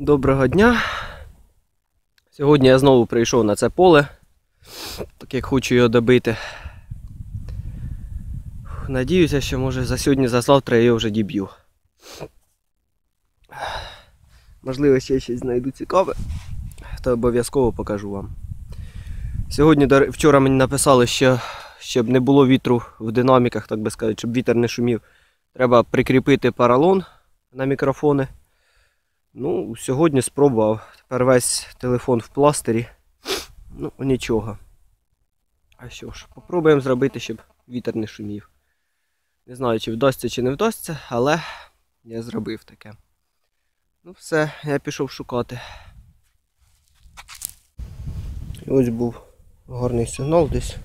Доброго дня. Сьогодні я знову прийшов на це поле, так як хочу його добити. Надіюся, що може за сьогодні, за завтра я його вже діб'ю. Можливо, ще щось знайду цікаве, то обов'язково покажу вам. Сьогодні, вчора мені написали, що щоб не було вітру в динаміках, так би сказати, щоб вітер не шумів, треба прикріпити паралон на мікрофони. Ну, сьогодні спробував. Тепер весь телефон в пластирі. Ну, нічого. А що ж, попробуємо зробити, щоб вітер не шумів. Не знаю, чи вдасться, чи не вдасться, але я зробив таке. Ну все, я пішов шукати. І ось був гарний сигнал десь.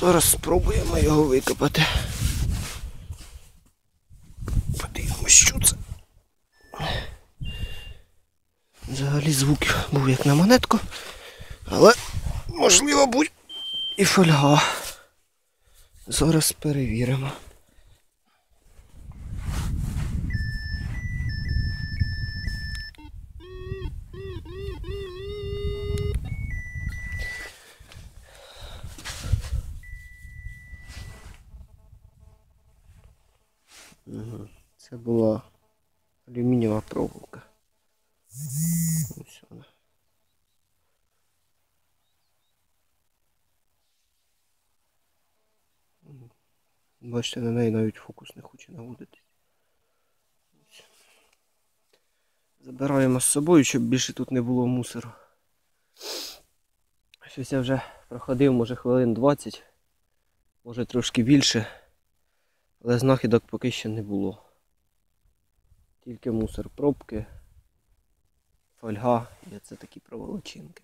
Зараз спробуємо його викопати. Подивимось, що це. Взагалі звук був як на монетку, але можливо будь і фольга. Зараз перевіримо. Це була алюмінієва проволока. Ось вона. Бачите, на неї навіть фокус не хоче наводитись. Забираємо з собою, щоб більше тут не було мусору. Щось я вже проходив, може хвилин 20, може трошки більше. Але знахідок поки що не було. Тільки мусор, пробки, фольга і це такі проволочинки.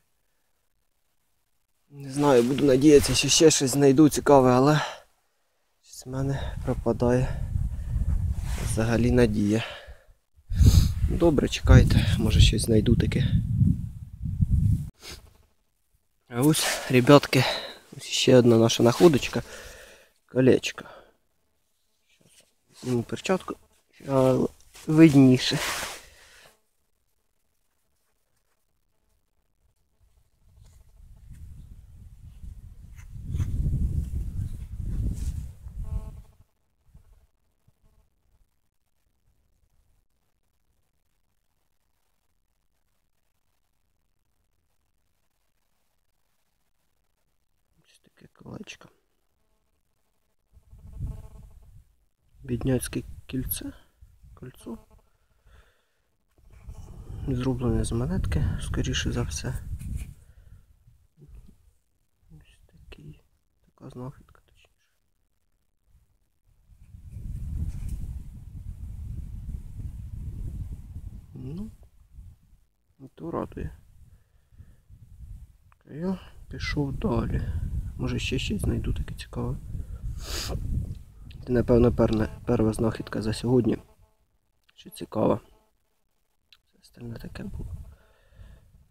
Не знаю, буду надіятися, що ще щось знайду цікаве, але щось в мене пропадає взагалі надія. Добре, чекайте, може щось знайду таке. А ось, ребятки, ось ще одна наша находочка. Колечко. Зніму перчатку, видніше. Таке колечко. Бідняцьке кільце. Кольцо. Зроблене з монетки, скоріше за все. Ось такий. Така знахідка точніше. Ну, то радує. Я пішов далі. Може ще щось знайду таке цікаве. Це, напевно, перша знахідка за сьогодні. Цікаво. Все остальне таке було.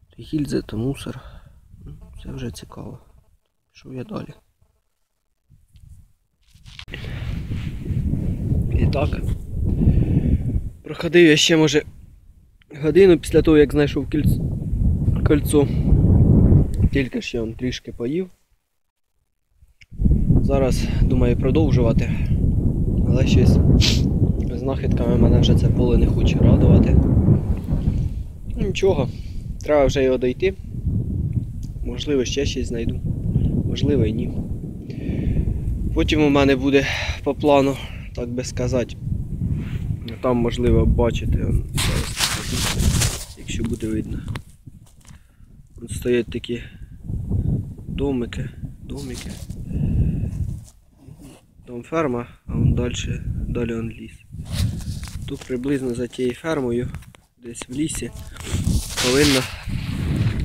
То гільзи, то мусор. Ну, Це вже цікаво. Пішов я далі. І так. Проходив я ще, може, годину після того, як знайшов кільц... кольцо. Тільки ще он трішки поїв. Зараз думаю продовжувати. Але щось знахідками мене вже це поле не хоче радувати. Нічого, треба вже його дойти. Можливо, ще щось знайду. Можливо і ні. Потім у мене буде по плану, так би сказати. Там можливо покажу, якщо буде видно. Тут стоять такі домики, домики. Там ферма, а вон далі, далі он ліс. Тут приблизно за тією фермою, десь в лісі, повинно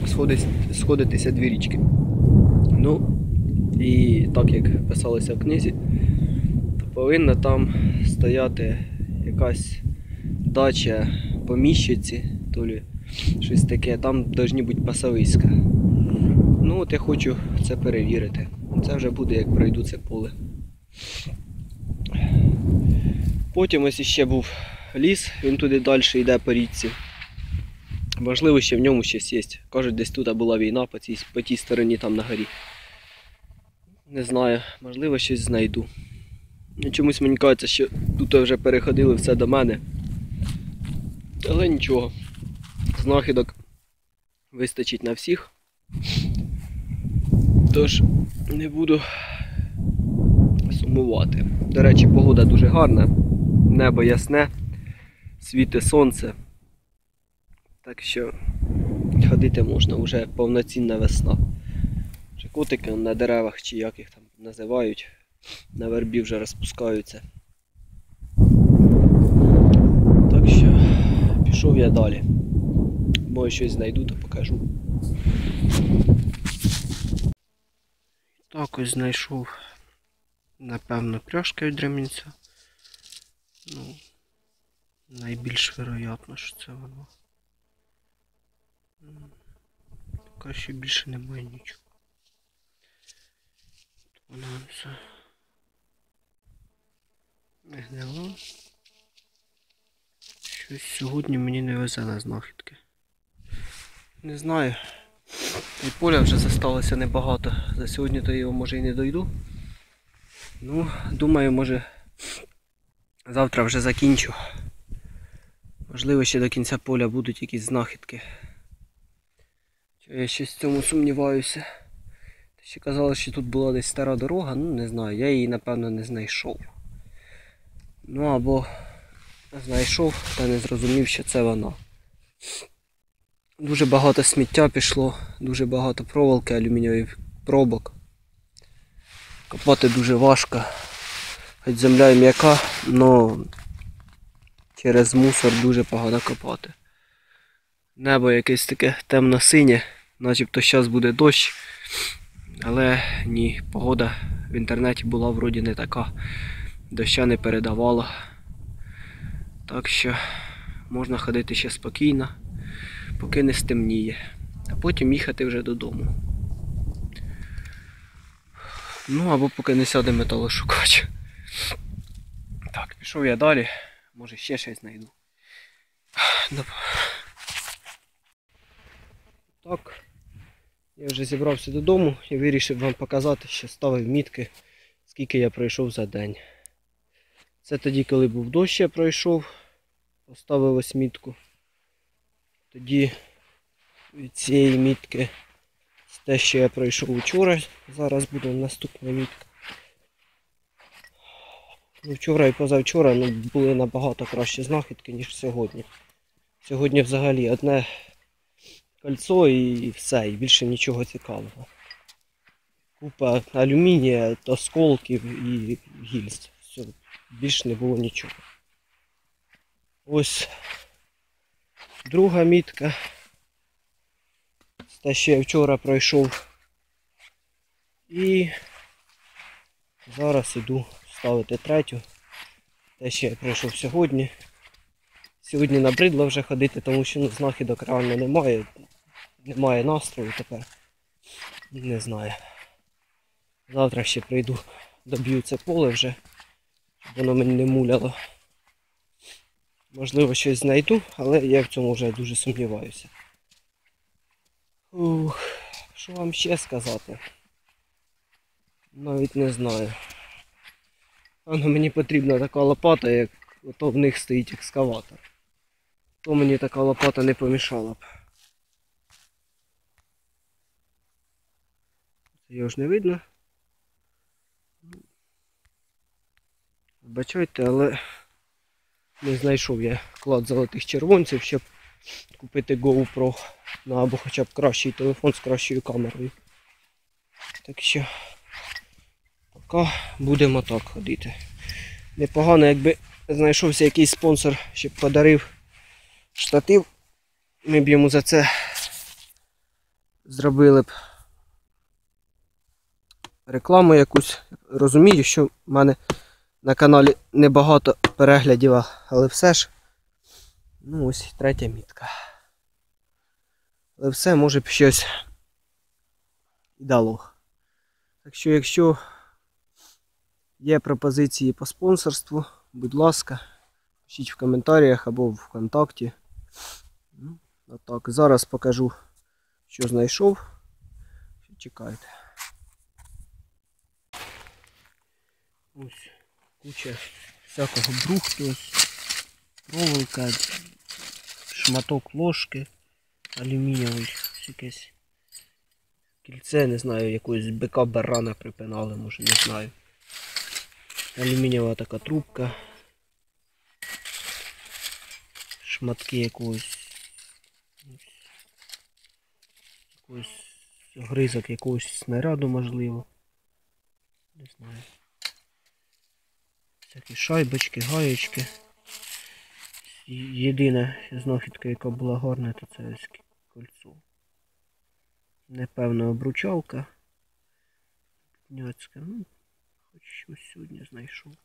сходись, сходитися дві річки. Ну, і так як писалося в книзі, то повинна там стояти якась дача поміщиці, то лі щось таке, там повинні бути пасовиська. Ну от я хочу це перевірити. Це вже буде, як пройду це поле. Потім ось іще був ліс, він туди далі йде по річці. Можливо, ще в ньому щось є. Кажуть, десь тут була війна по цій, по тій стороні там на горі. Не знаю, можливо, щось знайду. Ну, Чомусь мені кажеться, що тут вже переходили все до мене. Але нічого. Знахідок вистачить на всіх. Тож не буду сумувати. До речі, погода дуже гарна, небо ясне, світе сонце. Так що ходити можна вже повноцінна весна. Вже котики на деревах чи як їх там називають, на вербі вже розпускаються. Так що пішов я далі. Може щось знайду, то покажу. Так ось знайшов, напевно, пряжка від. Ну, найбільш вероятно, що це воно. Поки що більше немає нічого. Воно все. Не гнило. Щось сьогодні мені не везе на знахідки. Не знаю. І поля вже зосталося небагато. За сьогодні то його може і не дойду. Ну, думаю, може завтра вже закінчу. Можливо, ще до кінця поля будуть якісь знахідки. Чи Я щось в цьому сумніваюся. Ще казали, що тут була десь стара дорога, ну не знаю, я її напевно не знайшов. Ну або знайшов та не зрозумів, що це вона. Дуже багато сміття пішло, дуже багато проволоки, алюмінієвих пробок. Копати дуже важко. Хоч земля і м'яка, але через мусор дуже погано копати. Небо якесь таке темно-синє, начебто зараз буде дощ. Але ні, погода в інтернеті була вроді не така. Доща не передавала. Так що можна ходити ще спокійно, поки не стемніє. А потім їхати вже додому. Ну або поки не сяде металошукач. Так, пішов я далі. Може ще щось знайду. Так. Я вже зібрався додому і вирішив вам показати, що ставив мітки, скільки я пройшов за день. Це тоді, коли був дощ, я пройшов, поставив ось мітку. Тоді від цієї мітки те, що я пройшов вчора, зараз буде наступна мітка. Ну, вчора і позавчора ну, були набагато кращі знахідки, ніж сьогодні. Сьогодні взагалі одне кольцо і все, і більше нічого цікавого. Купа алюмінія, осколків і гільз. Все, більше не було нічого. Ось друга мітка. Те, що я вчора пройшов. І зараз іду ставити третю. Те, що я пройшов сьогодні. Сьогодні набридло вже ходити, тому що ну, знахідок реально немає. Немає настрою тепер. Не знаю. Завтра ще прийду, доб'ю це поле вже, щоб воно мені не муляло. Можливо, щось знайду, але я в цьому вже дуже сумніваюся. Ух, що вам ще сказати? Навіть не знаю. Воно мені потрібна така лопата, як ото в них стоїть екскаватор. То мені така лопата не помішала б. Його ж не видно. Вибачайте, але не знайшов я клад золотих червонців, щоб купити GoPro. Ну або хоча б кращий телефон з кращою камерою. Так що поки будемо так ходити. Непогано, якби знайшовся якийсь спонсор, щоб подарив штатив, ми б йому за це зробили б рекламу якусь. Розумію, що в мене на каналі небагато переглядів, але все ж. Ну ось третя мітка. Але все може б щось і дало. Так що, якщо Є пропозиції по спонсорству, будь ласка, пишіть в коментарях або в ВКонтакті. Ну, отак. Зараз покажу, що знайшов. Чекайте. Ось куча всякого брухту, проволока, шматок ложки алюмінієвий, якесь кільце, не знаю, якогось бика барана припинали, може, не знаю. Алюмінієва така трубка. Шматки якогось. Якогось гризок якогось снаряду, можливо. Не знаю. Всякі шайбочки, гаєчки. Єдина знахідка, яка була гарна, то це ось кольцо. Непевна обручалка. Пняцька. Ну, хоч щось сьогодні знайшов.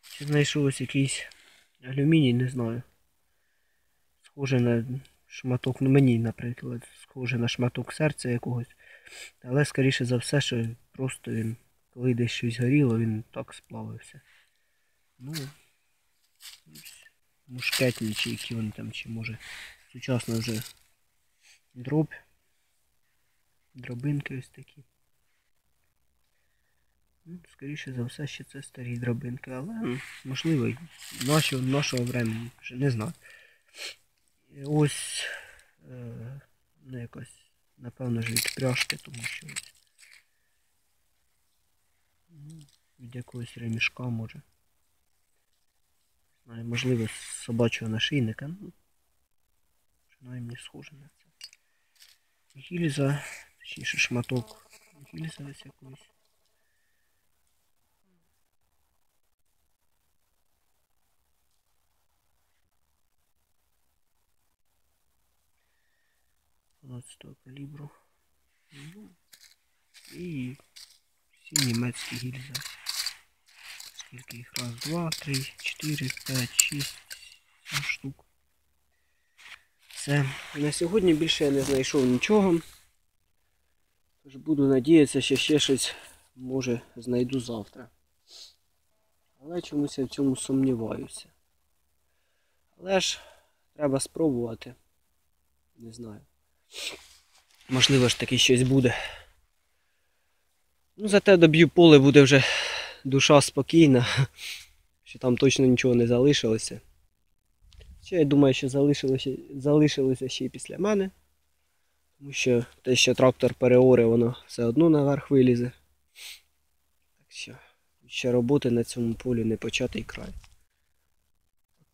Чи знайшов ось якийсь алюміній, не знаю. Схоже на шматок, ну мені, наприклад, схоже на шматок серця якогось. Але скоріше за все, що просто він, коли десь щось горіло, він так сплавився. Ну, мушкетні, чи які вони там, чи може сучасно вже дроб. Дробинки ось такі. Ну, скоріше за все, ще це старі дробинки, але ну, можливо, нашого, нашого времени, вже не знаю. Ось е, ну, якось, напевно ж від пряжки, тому що ось, ну, від якогось ремішка може. Можливо, з собачого нашийника, ну, принаймні схоже на це. Гільза, точніше шматок гільза ось якоїсь. Двадцятого калібру. Ну, і всі німецькі гільзи. Скільки їх? Раз, два, три, чотири, п'ять, шість, штук. Все. На сьогодні більше я не знайшов нічого. Тож буду надіятися, що ще щось може знайду завтра. Але чомусь я в цьому сумніваюся. Але ж треба спробувати. Не знаю. Можливо ж таки щось буде. Ну, зате доб'ю поле буде вже душа спокійна, що там точно нічого не залишилося. Ще я думаю, що залишилося, залишилося ще й після мене. Тому що те, що трактор переоре, воно все одно наверх вилізе. Так що ще роботи на цьому полі не початий край.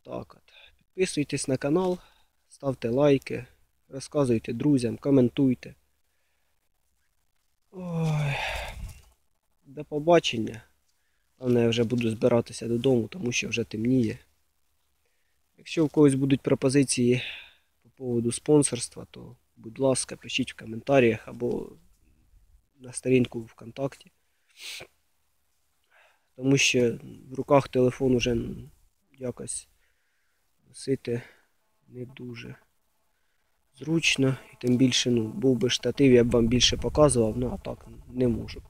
Так от. Підписуйтесь на канал, ставте лайки, розказуйте друзям, коментуйте. Ой. До побачення. Певне, я вже буду збиратися додому, тому що вже темніє. Якщо у когось будуть пропозиції по поводу спонсорства, то будь ласка, пишіть в коментарях або на сторінку ВКонтакті. Тому що в руках телефон уже якось носити не дуже зручно. І тим більше, ну, був би штатив, я б вам більше показував, ну а так не можу.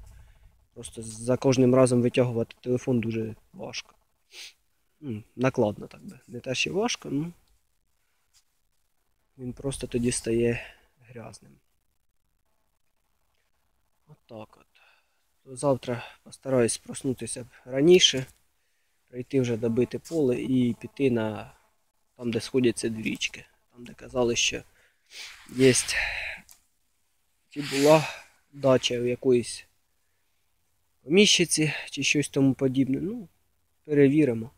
Просто за кожним разом витягувати телефон дуже важко. Накладно так би. Не те, що важко, ну він просто тоді стає грязним. Отак от. То завтра постараюсь проснутися раніше, прийти вже добити поле і піти на там, де сходяться дві річки. Там, де казали, що є чи була дача у якоїсь поміщиці чи щось тому подібне. Ну, перевіримо.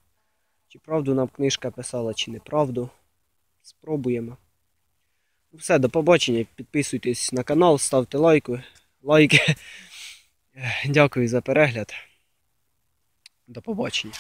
Чи правду нам книжка писала, чи неправду. Спробуємо. Ну все, до побачення. Підписуйтесь на канал, ставте лайки. лайки. Дякую за перегляд. До побачення.